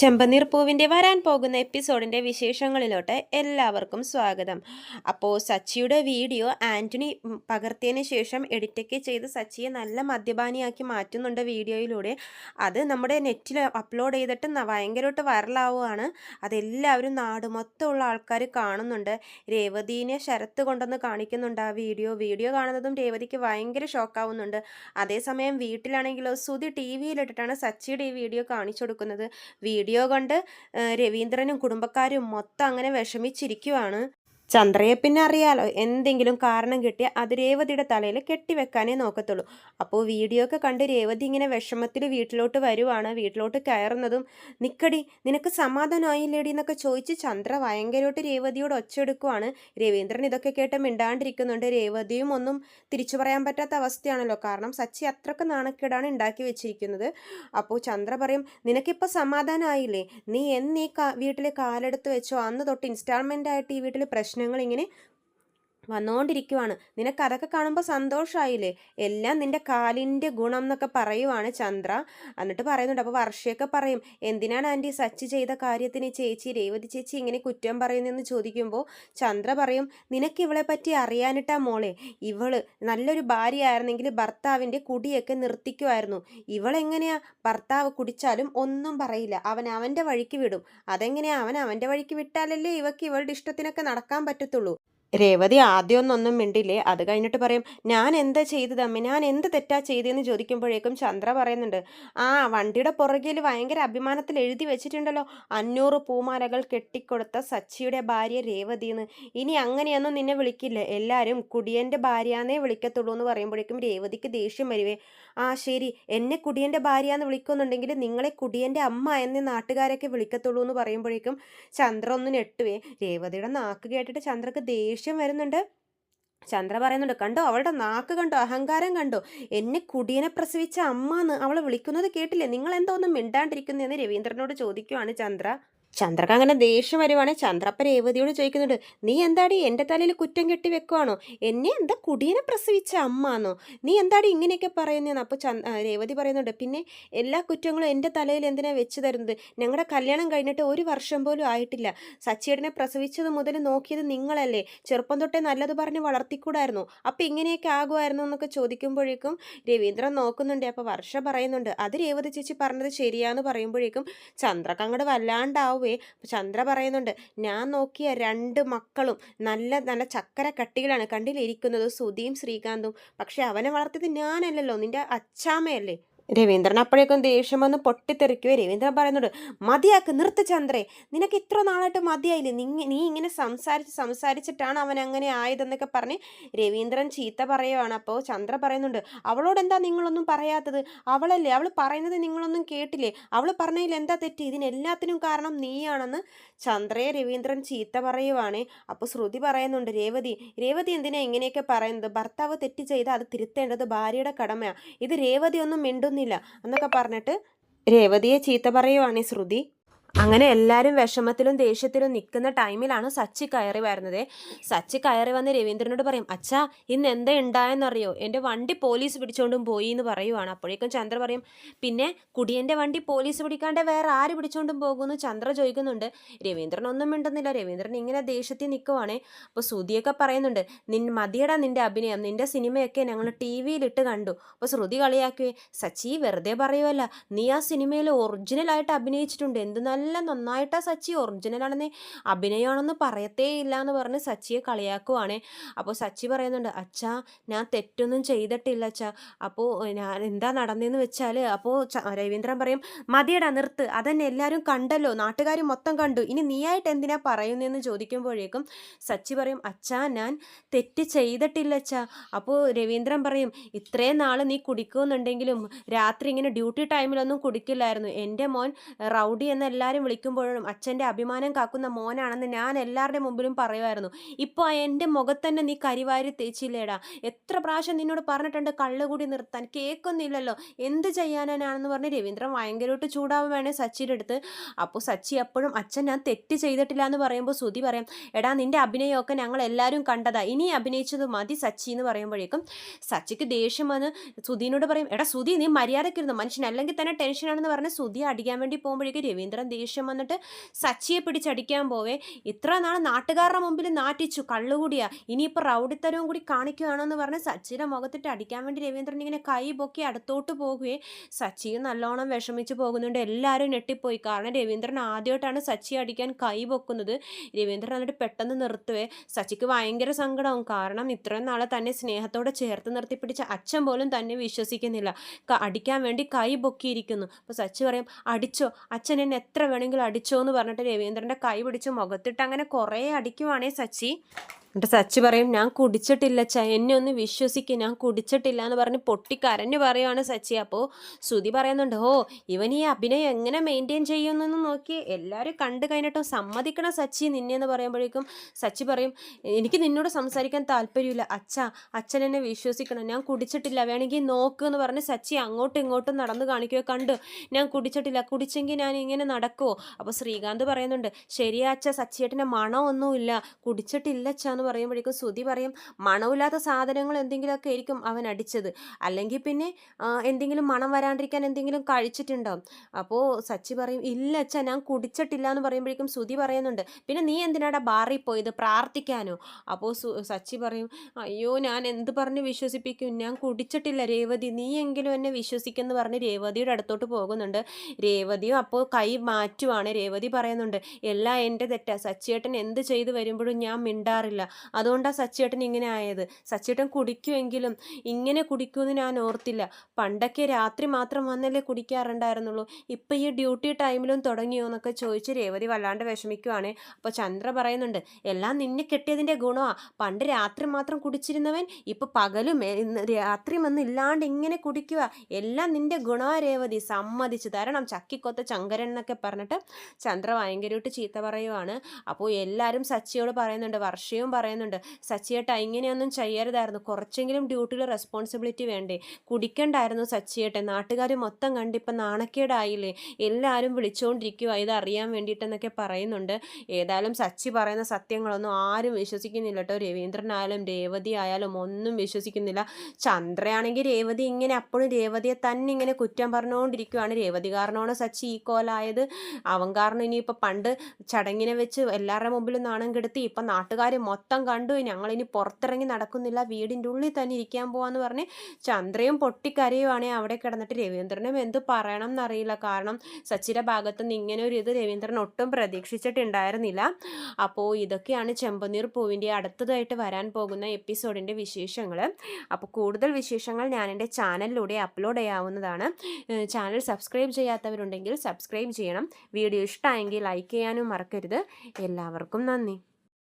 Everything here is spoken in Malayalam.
ചെമ്പനീർ പൂവിന്റെ വരാൻ പോകുന്ന എപ്പിസോഡിന്റെ വിശേഷങ്ങളിലോട്ട് എല്ലാവർക്കും സ്വാഗതം. അപ്പോൾ സച്ചിയുടെ വീഡിയോ ആന്റണി പകർത്തിയതിന് ശേഷം എഡിറ്റൊക്കെ ചെയ്ത് സച്ചിയെ നല്ല മദ്യപാനിയാക്കി മാറ്റുന്നുണ്ട് വീഡിയോയിലൂടെ. അത് നമ്മുടെ നെറ്റിൽ അപ്ലോഡ് ചെയ്തിട്ട് ഭയങ്കരമായിട്ട് വൈറലാവുകയാണ് അതെല്ലാവരും നാട് മൊത്തമുള്ള ആൾക്കാർ കാണുന്നുണ്ട്. രേവതീനെ ശരത്ത് കൊണ്ടുവന്ന് കാണിക്കുന്നുണ്ട് ആ വീഡിയോ. വീഡിയോ കാണുന്നതും രേവതിക്ക് ഭയങ്കര ഷോക്കാവുന്നുണ്ട്. അതേസമയം വീട്ടിലാണെങ്കിലോ സുധി ടി വിയിലിട്ടിട്ടാണ് സച്ചിയുടെ ഈ വീഡിയോ കാണിച്ചു കൊടുക്കുന്നത്. കണ്ട് ആ, രവീന്ദ്രനും കുടുംബക്കാരും മൊത്തം അങ്ങനെ വിഷമിച്ചിരിക്കുവാണ്. ചന്ദ്രയെ പിന്നെ അറിയാലോ എന്തെങ്കിലും കാരണം കിട്ടിയാൽ അത് രേവതിയുടെ തലയിൽ കെട്ടിവെക്കാനേ നോക്കത്തുള്ളൂ. അപ്പോൾ വീഡിയോ ഒക്കെ കണ്ട് രേവതി ഇങ്ങനെ വിഷമത്തിൽ വീട്ടിലോട്ട് വരുവാണ് വീട്ടിലോട്ട് കയറുന്നതും നിക്കടി നിനക്ക് സമാധാനമായില്ലേടി എന്നൊക്കെ ചോദിച്ച് ചന്ദ്ര ഭയങ്കരമായിട്ട് രേവതിയോട് ഒച്ചെടുക്കുവാണ് രവീന്ദ്രൻ ഇതൊക്കെ കേട്ട് മിണ്ടാണ്ടിരിക്കുന്നുണ്ട്. രേവതിയും ഒന്നും തിരിച്ചു പറയാൻ പറ്റാത്ത അവസ്ഥയാണല്ലോ. കാരണം സച്ചി അത്രയ്ക്ക് നാണക്കേടാണ് ഉണ്ടാക്കി വെച്ചിരിക്കുന്നത്. അപ്പോൾ ചന്ദ്ര പറയും നിനക്കിപ്പോൾ സമാധാനമായില്ലേ? നീ എന്നീ വീട്ടിൽ കാലെടുത്ത് വെച്ചോ? അന്ന് തൊട്ട് ഇൻസ്റ്റാൾമെന്റ് ആയിട്ട് ഈ വീട്ടിൽ പ്രശ്നങ്ങൾ ഇങ്ങനെ വന്നുകൊണ്ടിരിക്കുവാണ് നിനക്ക് അതൊക്കെ കാണുമ്പോൾ സന്തോഷമായില്ലേ എല്ലാം നിന്റെ കാലിന്റെ ഗുണം എന്നൊക്കെ പറയുവാണ് ചന്ദ്ര. എന്നിട്ട് പറയുന്നുണ്ട് അപ്പോൾ വർഷയൊക്കെ പറയും എന്തിനാണ് ആന്റി സച്ച് ചെയ്ത കാര്യത്തിന് ചേച്ചി രേവതി ചേച്ചി ഇങ്ങനെ കുറ്റം പറയുന്നതെന്ന് ചോദിക്കുമ്പോൾ ചന്ദ്ര പറയും നിനക്ക് ഇവളെ പറ്റി അറിയാനിട്ടാ മോളെ. ഇവൾ നല്ലൊരു ഭാര്യയായിരുന്നെങ്കിൽ ഭർത്താവിന്റെ കുടിയൊക്കെ നിർത്തിക്കുമായിരുന്നു ഇവളെങ്ങനെയാ ഭർത്താവ് കുടിച്ചാലും ഒന്നും പറയില്ല. അവൻ അവന്റെ വഴിക്ക് വിടും. അതെങ്ങനെയാ അവൻ അവന്റെ വഴിക്ക് വിട്ടാലല്ലേ ഇവക്ക് ഇവളുടെ ഇഷ്ടത്തിനൊക്കെ നടക്കാൻ പറ്റത്തുള്ളൂ? രേവതി ആദ്യമൊന്നൊന്നും മിണ്ടില്ലേ? അത് കഴിഞ്ഞിട്ട് പറയും ഞാൻ എന്താ ചെയ്തത് അമ്മ? ഞാൻ എന്ത് തെറ്റാ ചെയ്തതെന്ന് ചോദിക്കുമ്പോഴേക്കും ചന്ദ്ര പറയുന്നുണ്ട് ആ വണ്ടിയുടെ പുറകിൽ ഭയങ്കര അഭിമാനത്തിൽ എഴുതി വെച്ചിട്ടുണ്ടല്ലോ. അഞ്ഞൂറ് പൂമാലകൾ കെട്ടിക്കൊടുത്ത സച്ചിയുടെ ഭാര്യ രേവതി എന്ന് ഇനി അങ്ങനെയൊന്നും നിന്നെ വിളിക്കില്ല. എല്ലാവരും കുടിയന്റെ ഭാര്യയെന്നേ വിളിക്കത്തുള്ളൂ എന്ന് പറയുമ്പോഴേക്കും രേവതിക്ക് ദേഷ്യം വരുവേ. ആ ശരി. എന്നെ കുടിയന്റെ ഭാര്യ എന്ന് വിളിക്കുന്നുണ്ടെങ്കിൽ നിങ്ങളെ കുടിയന്റെ അമ്മ എന്നീ നാട്ടുകാരൊക്കെ വിളിക്കത്തുള്ളൂ എന്ന് പറയുമ്പോഴേക്കും ചന്ദ്ര ഒന്ന് ഞെട്ടുവേ. രേവതിയുടെ നാക്ക് കേട്ടിട്ട് ചന്ദ്രക്ക് ദേഷ്യം വരുന്നുണ്ട്. ചന്ദ്ര പറയുന്നുണ്ട് കണ്ടോ അവളുടെ നാക്ക് കണ്ടോ അഹങ്കാരം കണ്ടോ? എന്നെ കുടിയനെ പ്രസവിച്ച അമ്മ എന്ന് അവളെ വിളിക്കുന്നത് കേട്ടില്ലേ? നിങ്ങൾ എന്തോ ഒന്നും മിണ്ടാണ്ടിരിക്കുന്നതെന്ന് രവീന്ദ്രനോട് ചോദിക്കുവാണ് ചന്ദ്ര. ചന്ദ്രക്ക് അങ്ങനെ ദേഷ്യം വരുവാണ് ചന്ദ്രപ്പ രേവതിയോട് ചോദിക്കുന്നുണ്ട് നീ എന്താടി എന്റെ തലയിൽ കുറ്റം കെട്ടി വെക്കുവാണോ? എന്നെ എന്താ കുടിയനെ പ്രസവിച്ച അമ്മ എന്നോ നീ എന്താടി ഇങ്ങനെയൊക്കെ പറയുന്നതെന്ന് അപ്പോൾ ചന്ദ് രേവതി പറയുന്നുണ്ട് പിന്നെ എല്ലാ കുറ്റങ്ങളും എന്റെ തലയിൽ എന്തിനാ വെച്ച് തരുന്നത്? ഞങ്ങളുടെ കല്യാണം കഴിഞ്ഞിട്ട് ഒരു വർഷം പോലും ആയിട്ടില്ല. സച്ചിയേടനെ പ്രസവിച്ചത് മുതൽ നോക്കിയത് നിങ്ങളല്ലേ. ചെറുപ്പം തൊട്ടേ നല്ലത് പറഞ്ഞ് വളർത്തിക്കൂടായിരുന്നു. അപ്പം ഇങ്ങനെയൊക്കെ ആകുമായിരുന്നു എന്നൊക്കെ ചോദിക്കുമ്പോഴേക്കും രവീന്ദ്രൻ നോക്കുന്നുണ്ട് അപ്പോൾ വർഷ പറയുന്നുണ്ട് അത് രേവതി ചേച്ചി പറഞ്ഞത് ശരിയാന്ന് പറയുമ്പോഴേക്കും ചന്ദ്രക്ക് അങ്ങോട്ട് വല്ലാണ്ടാവുകയെ ചന്ദ്ര പറയുന്നുണ്ട് ഞാൻ നോക്കിയ രണ്ട് മക്കളും നല്ല നല്ല ചക്കര കട്ടികളാണ്. കണ്ടിലിരിക്കുന്നത് സുധിയും ശ്രീകാന്തും. പക്ഷെ അവനെ വളർത്തിയത് ഞാനല്ലല്ലോ. നിന്റെ അച്ചാമ്മയല്ലേ? രവീന്ദ്രൻ അപ്പോഴേക്കും ദേഷ്യം വന്ന് പൊട്ടിത്തെറിക്കുകയോ രവീന്ദ്രൻ പറയുന്നുണ്ട് മതിയാക്ക് നിർത്ത് ചന്ദ്രേ. നിനക്ക് ഇത്ര നാളായിട്ട് മതിയായില്ലേ? നീ നീ ഇങ്ങനെ സംസാരിച്ച് സംസാരിച്ചിട്ടാണ് അവൻ അങ്ങനെ ആയതെന്നൊക്കെ പറഞ്ഞ് രവീന്ദ്രൻ ചീത്ത പറയുവാണ്. അപ്പോൾ ചന്ദ്ര പറയുന്നുണ്ട് അവളോട് എന്താ നിങ്ങളൊന്നും പറയാത്തത്? അവളല്ലേ? അവൾ പറയുന്നത് നിങ്ങളൊന്നും കേട്ടില്ലേ? അവൾ പറഞ്ഞതിൽ എന്താ തെറ്റ്? ഇതിനെല്ലാത്തിനും കാരണം നീയാണെന്ന് ചന്ദ്രയെ രവീന്ദ്രൻ ചീത്ത പറയുവാണ്. അപ്പോൾ ശ്രുതി പറയുന്നുണ്ട് രേവതി രേവതി എന്തിനാ ഇങ്ങനെയൊക്കെ പറയുന്നത്? ഭർത്താവ് തെറ്റ് ചെയ്താൽ അത് തിരുത്തേണ്ടത് ഭാര്യയുടെ കടമയാണ് ഇത് രേവതി ഒന്നും മിണ്ടുന്നില്ല എന്നൊക്കെ പറഞ്ഞിട്ട് രേവതിയെ ചീത്ത പറയുവാണ് ശ്രുതി. അങ്ങനെ എല്ലാവരും വിഷമത്തിലും ദേഷ്യത്തിലും നിൽക്കുന്ന ടൈമിലാണ് സച്ചി കയറി വരുന്നത്. സച്ചി കയറി വന്ന് രവീന്ദ്രനോട് പറയും അച്ഛാ ഇന്ന് എന്താ ഉണ്ടായെന്നറിയോ എന്റെ വണ്ടി പോലീസ് പിടിച്ചോണ്ടും പോയി എന്ന് പറയുവാണ്. അപ്പോഴേക്കും ചന്ദ്ര പറയും പിന്നെ കുടിയന്റെ വണ്ടി പോലീസ് പിടിക്കാണ്ട് വേറെ ആര് പിടിച്ചോണ്ടും പോകുമെന്ന് ചന്ദ്ര ചോദിക്കുന്നുണ്ട്. രവീന്ദ്രൻ ഒന്നും മിണ്ടുന്നില്ല. രവീന്ദ്രൻ ഇങ്ങനെ ദേഷ്യത്തിൽ നിൽക്കുവാണേ. അപ്പോൾ ശ്രുതിയൊക്കെ പറയുന്നുണ്ട് നിൻ മതിയടാ നിന്റെ അഭിനയം. നിന്റെ സിനിമയൊക്കെ ഞങ്ങൾ ടി വിയിലിട്ട് കണ്ടു. അപ്പോൾ ശ്രുതി കളിയാക്കുകയും സച്ചി വെറുതെ പറയുമല്ല നീ ആ സിനിമയിൽ ഒറിജിനലായിട്ട് അഭിനയിച്ചിട്ടുണ്ട്. എന്ത് നല്ല നന്നായിട്ടാ സച്ചി ഒറിജിനലാണെന്ന് അഭിനയമാണെന്ന് പറയത്തേ ഇല്ല എന്ന് പറഞ്ഞ് സച്ചിയെ കളിയാക്കുവാണേ. അപ്പോൾ സച്ചി പറയുന്നുണ്ട് അച്ഛാ ഞാൻ തെറ്റൊന്നും ചെയ്തിട്ടില്ല അച്ഛാ. അപ്പോൾ ഞാൻ എന്താ നടന്നതെന്ന് വെച്ചാൽ അപ്പോൾ രവീന്ദ്രൻ പറയും മതിയടാ നിർത്ത്. അതന്നെ എല്ലാവരും കണ്ടല്ലോ. നാട്ടുകാർ മൊത്തം കണ്ടു. ഇനി നീയായിട്ട് എന്തിനാ പറയുന്നതെന്ന് ചോദിക്കുമ്പോഴേക്കും സച്ചി പറയും അച്ഛാ ഞാൻ തെറ്റ് ചെയ്തിട്ടില്ല അച്ഛാ. അപ്പോൾ രവീന്ദ്രൻ പറയും ഇത്രയും നാൾ നീ കുടിക്കുന്നുണ്ടെങ്കിലും രാത്രി ഇങ്ങനെ ഡ്യൂട്ടി ടൈമിലൊന്നും കുടിക്കില്ലായിരുന്നു. എന്റെ മോൻ റൗഡി എന്ന് എല്ലാവരും വിളിക്കുമ്പോഴും അച്ഛന്റെ അഭിമാനം കാക്കുന്ന മോനാണെന്ന് ഞാൻ എല്ലാവരുടെ മുമ്പിലും പറയുമായിരുന്നു. ഇപ്പോൾ എന്റെ മുഖത്തന്നെ നീ കരിവാരി തേച്ചില്ലേടാ. എത്ര പ്രാവശ്യം നിന്നോട് പറഞ്ഞിട്ടുണ്ട് കള്ളുകൂടി നിർത്താൻ? കേൾക്കുന്നില്ലല്ലോ. എന്ത് ചെയ്യാനാണെന്ന് പറഞ്ഞ് രവീന്ദ്രൻ ഭയങ്കരമായിട്ട് ചൂടാവുകയാണ് സച്ചിയുടെ അടുത്ത്. അപ്പോൾ സച്ചി എപ്പോഴും അച്ഛൻ ഞാൻ തെറ്റ് ചെയ്തിട്ടില്ല എന്ന് പറയുമ്പോൾ ശ്രുതി പറയാം എടാ നിന്റെ അഭിനയമൊക്കെ ഞങ്ങൾ എല്ലാവരും കണ്ടതാ. ഇനി അഭിനയിച്ചത് മതി സച്ചി എന്ന് പറയുമ്പോഴേക്കും സച്ചിക്ക് ദേഷ്യം വന്ന് സുധീനോട് പറയും എടാ സുധി നീ മര്യാദക്കിരുന്നു മനുഷ്യൻ അല്ലെങ്കിൽ തന്നെ ടെൻഷനാണെന്ന് പറഞ്ഞ് സുധി അടിക്കാൻ വേണ്ടി പോകുമ്പോഴേക്കും രവീന്ദ്രൻ ദേഷ്യം ദേഷ്യം വന്നിട്ട് സച്ചിയെ പിടിച്ചടിക്കാൻ പോവേ. ഇത്ര നാൾ നാട്ടുകാരുടെ മുമ്പിൽ നാട്ടിച്ചു കള്ളുകൂടിയാ. ഇനിയിപ്പോൾ റൗഡിത്തരവും കൂടി കാണിക്കുകയാണോ എന്ന് പറഞ്ഞ് സച്ചിയുടെ മുഖത്തിട്ട് അടിക്കാൻ വേണ്ടി രവീന്ദ്രൻ ഇങ്ങനെ കൈ പൊക്കി അടുത്തോട്ട് പോകുകയെ സച്ചിയും നല്ലോണം വിഷമിച്ച് പോകുന്നുണ്ട്. എല്ലാവരും ഞെട്ടിപ്പോയി. കാരണം രവീന്ദ്രൻ ആദ്യമായിട്ടാണ് സച്ചി അടിക്കാൻ കൈ പൊക്കുന്നത്. രവീന്ദ്രൻ എന്നിട്ട് പെട്ടെന്ന് നിർത്തുവേ. സച്ചിക്ക് ഭയങ്കര സങ്കടവും. കാരണം ഇത്രയും നാളെ തന്നെ സ്നേഹത്തോടെ ചേർത്ത് നിർത്തി പിടിച്ച അച്ഛൻ പോലും തന്നെ വിശ്വസിക്കുന്നില്ല. അടിക്കാൻ വേണ്ടി കൈ പൊക്കിയിരിക്കുന്നു. അപ്പോൾ സച്ചി പറയും അടിച്ചോ? അച്ഛൻ എന്നെ എത്ര വേണമെങ്കിലും അടിച്ചോ എന്ന് പറഞ്ഞിട്ട് രവീന്ദ്രന്റെ കൈ പിടിച്ച് മുഖത്തിട്ട് അങ്ങനെ കുറേ അടിക്കുവാണേ സച്ചി. എന്നിട്ട് സച്ചി പറയും ഞാൻ കുടിച്ചിട്ടില്ല ച എന്നെ ഒന്ന് വിശ്വസിക്കും ഞാൻ കുടിച്ചിട്ടില്ല എന്ന് പറഞ്ഞ് പൊട്ടി പൊട്ടിക്കരഞ്ഞു പറയുവാണ് സച്ചി. അപ്പോൾ ശ്രുതി പറയുന്നുണ്ട് ഓ ഇവൻ ഈ അഭിനയം എങ്ങനെ മെയിന്റെയിൻ ചെയ്യുമെന്നൊന്ന് നോക്കി. എല്ലാവരും കണ്ടു കഴിഞ്ഞിട്ടും സമ്മതിക്കണം സച്ചി നിന്നെ എന്ന് പറയുമ്പോഴേക്കും സച്ചി പറയും എനിക്ക് നിന്നോട് സംസാരിക്കാൻ താല്പര്യമില്ല. അച്ഛ അച്ഛൻ എന്നെ വിശ്വസിക്കണം. ഞാൻ കുടിച്ചിട്ടില്ല. വേണമെങ്കിൽ നോക്ക് എന്ന് പറഞ്ഞ് സച്ചി അങ്ങോട്ടും ഇങ്ങോട്ടും നടന്ന് കാണിക്കുകയോ കണ്ട്. ഞാൻ കുടിച്ചിട്ടില്ല. കുടിച്ചെങ്കിൽ ഞാൻ ഇങ്ങനെ നടക്കുമോ അപ്പോൾ ശ്രീകാന്ത് പറയുന്നുണ്ട് ശരിയാ അച്ഛ സച്ചിയേട്ടന്റെ മണമൊന്നുമില്ല. കുടിച്ചിട്ടില്ല അച്ഛ എന്ന് പറയുമ്പോഴേക്കും ശ്രുതി പറയും മണമില്ലാത്ത സാധനങ്ങൾ എന്തെങ്കിലുമൊക്കെ ആയിരിക്കും അവൻ അടിച്ചത്. അല്ലെങ്കിൽ പിന്നെ എന്തെങ്കിലും മണം വരാണ്ടിരിക്കാൻ എന്തെങ്കിലും കഴിച്ചിട്ടുണ്ടോ? അപ്പോൾ സച്ചി പറയും ഇല്ല അച്ഛാ ഞാൻ കുടിച്ചിട്ടില്ല എന്ന് പറയുമ്പോഴേക്കും ശ്രുതി പറയുന്നുണ്ട് പിന്നെ നീ എന്തിനാടാ ബാറിൽ പോയത്? പ്രാർത്ഥിക്കാനോ? അപ്പോൾ സച്ചി പറയും അയ്യോ ഞാൻ എന്ത് പറഞ്ഞ് വിശ്വസിപ്പിക്കും? ഞാൻ കുടിച്ചിട്ടില്ല രേവതി. നീ എങ്കിലും എന്നെ വിശ്വസിക്കുമെന്ന് പറഞ്ഞ് രേവതിയുടെ അടുത്തോട്ട് പോകുന്നുണ്ട്. രേവതിയും അപ്പോൾ കൈ മാറ്റുവാണ്. രേവതി പറയുന്നുണ്ട് എല്ലാം എന്റെ തെറ്റാ. സച്ചിയേട്ടൻ എന്ത് ചെയ്തു വരുമ്പോഴും ഞാൻ മിണ്ടാറില്ല. അതുകൊണ്ടാണ് സച്ചിയേട്ടൻ ഇങ്ങനെ ആയത്. സച്ചിയേട്ടൻ കുടിക്കുമെങ്കിലും ഇങ്ങനെ കുടിക്കുമെന്ന് ഞാൻ ഓർത്തില്ല. പണ്ടൊക്കെ രാത്രി മാത്രം വന്നല്ലേ കുടിക്കാറുണ്ടായിരുന്നുള്ളൂ. ഇപ്പം ഈ ഡ്യൂട്ടി ടൈമിലും തുടങ്ങിയോ എന്നൊക്കെ ചോദിച്ച് രേവതി വല്ലാണ്ട് വിഷമിക്കുവാണേ. അപ്പോൾ ചന്ദ്ര പറയുന്നുണ്ട് എല്ലാം നിന്നെ കെട്ടിയതിന്റെ ഗുണമാണ് പണ്ട് രാത്രി മാത്രം കുടിച്ചിരുന്നവൻ ഇപ്പം പകലും രാത്രി വന്ന് ഇല്ലാണ്ട് ഇങ്ങനെ കുടിക്കുക എല്ലാം നിന്റെ ഗുണമാണ് രേവതി. സമ്മതിച്ചു തരണം. ചക്കിക്കൊത്ത ചങ്കരൻ എന്നൊക്കെ പറഞ്ഞിട്ട് ചന്ദ്ര ഭയങ്കരമായിട്ട് ചീത്ത പറയുവാണ്. അപ്പോൾ എല്ലാവരും സച്ചിയോട് പറയുന്നുണ്ട് വർഷയും പറയുന്നുണ്ട് സച്ചിയേട്ട ഇങ്ങനെയൊന്നും ചെയ്യരുതായിരുന്നു. കുറച്ചെങ്കിലും ഡ്യൂട്ടിയിൽ റെസ്പോൺസിബിലിറ്റി വേണ്ടേ? കുടിക്കണ്ടായിരുന്നു സച്ചിയേട്ടെ നാട്ടുകാർ മൊത്തം കണ്ടിപ്പോൾ നാണക്കേടായില്ലേ? എല്ലാവരും വിളിച്ചുകൊണ്ടിരിക്കുക ഇത് അറിയാൻ വേണ്ടിയിട്ടെന്നൊക്കെ പറയുന്നുണ്ട്. ഏതായാലും സച്ചി പറയുന്ന സത്യങ്ങളൊന്നും ആരും വിശ്വസിക്കുന്നില്ല കേട്ടോ. രവീന്ദ്രനായാലും രേവതി ആയാലും ഒന്നും വിശ്വസിക്കുന്നില്ല. ചന്ദ്രയാണെങ്കിൽ രേവതി ഇങ്ങനെ അപ്പോഴും രേവതിയെ തന്നെ ഇങ്ങനെ കുറ്റം പറഞ്ഞുകൊണ്ടിരിക്കുകയാണ് രേവതി കാരണമാണ് സച്ചി ഈ കോലായത്. അവൻ കാരണം ഇനിയിപ്പോൾ പണ്ട് ചടങ്ങിനെ വെച്ച് എല്ലാവരുടെ മുമ്പിലും നാണം കെടുത്തി ഇപ്പം നാട്ടുകാർ മൊത്തം കണ്ടു. ഞങ്ങളിനി പുറത്തിറങ്ങി നടക്കുന്നില്ല. വീടിന്റെ ഉള്ളിൽ തന്നെ ഇരിക്കാൻ പോവാന്ന് പറഞ്ഞ് ചന്ദ്രയും പൊട്ടിക്കരയുവാണേ അവിടെ കിടന്നിട്ട് രവീന്ദ്രനും എന്ത് പറയണം എന്നറിയില്ല. കാരണം സച്ചിയുടെ ഭാഗത്തു നിന്ന് ഇങ്ങനെ ഒരു ഇത് രവീന്ദ്രൻ ഒട്ടും പ്രതീക്ഷിച്ചിട്ടുണ്ടായിരുന്നില്ല. അപ്പോൾ ഇതൊക്കെയാണ് ചെമ്പനീർ പൂവിന്റെ അടുത്തതായിട്ട് വരാൻ പോകുന്ന എപ്പിസോഡിന്റെ വിശേഷങ്ങൾ അപ്പോൾ കൂടുതൽ വിശേഷങ്ങൾ ഞാൻ എന്റെ ചാനലിലൂടെ അപ്ലോഡ് ചെയ്യാവുന്നതാണ്. ചാനൽ സബ്സ്ക്രൈബ് ചെയ്യാത്തവരുണ്ടെങ്കിൽ സബ്സ്ക്രൈബ് ചെയ്യണം. വീഡിയോ ഇഷ്ടമായെങ്കിൽ ലൈക്ക് ചെയ്യാനും മറക്കരുത്. എല്ലാവർക്കും നന്ദി.